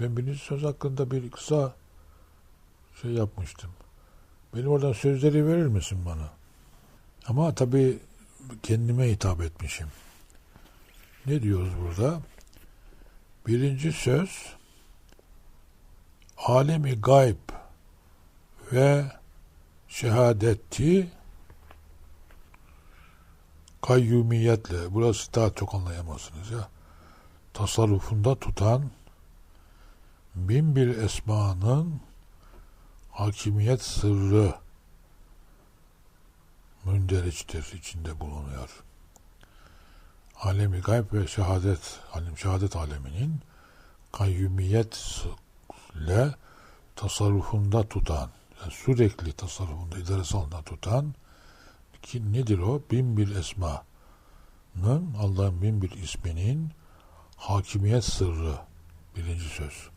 Ben birinci söz hakkında bir kısa şey yapmıştım. Benim oradan sözleri verir misin bana? Ama tabii kendime hitap etmişim. Ne diyoruz burada? Birinci söz alemi gayb ve şehadeti kayyumiyetle burası daha çok anlayamazsınız ya tasarrufunda tutan bin bir esmanın hakimiyet sırrı münderiçtir, içinde bulunuyor. Alemi gayb ve şehadet, alim şehadet aleminin kayyumiyetle tasarrufunda tutan, yani sürekli tasarrufunda, idaresi altında tutan ki nedir o? Bin bir esmanın, Allah'ın bin bir isminin hakimiyet sırrı birinci söz.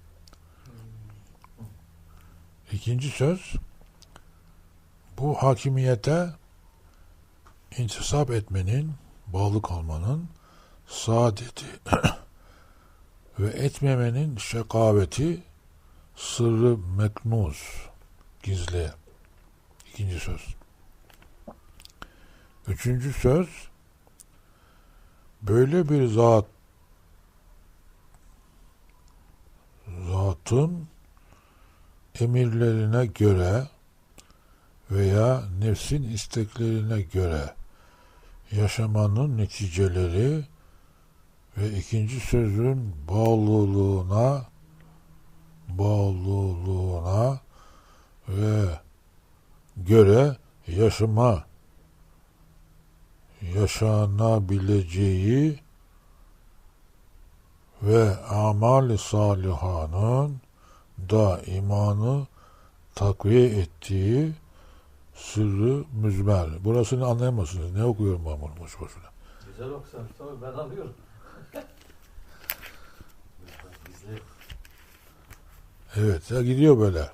İkinci söz bu hakimiyete intisap etmenin, bağlı kalmanın saadeti ve etmemenin şekaveti sırrı meknuz gizli. İkinci söz. Üçüncü söz böyle bir zat zatın emirlerine göre veya nefsin isteklerine göre yaşamanın neticeleri ve ikinci sözün bağlılığına bağlılığına ve göre yaşama yaşanabileceği ve amal-i salihanın da imanı takviye ettiği sırrı müzmer. Burasını anlayamazsınız. Ne okuyorum ben bunu boş boşuna. Güzel okusan tabii ben alıyorum. Evet ya gidiyor böyle.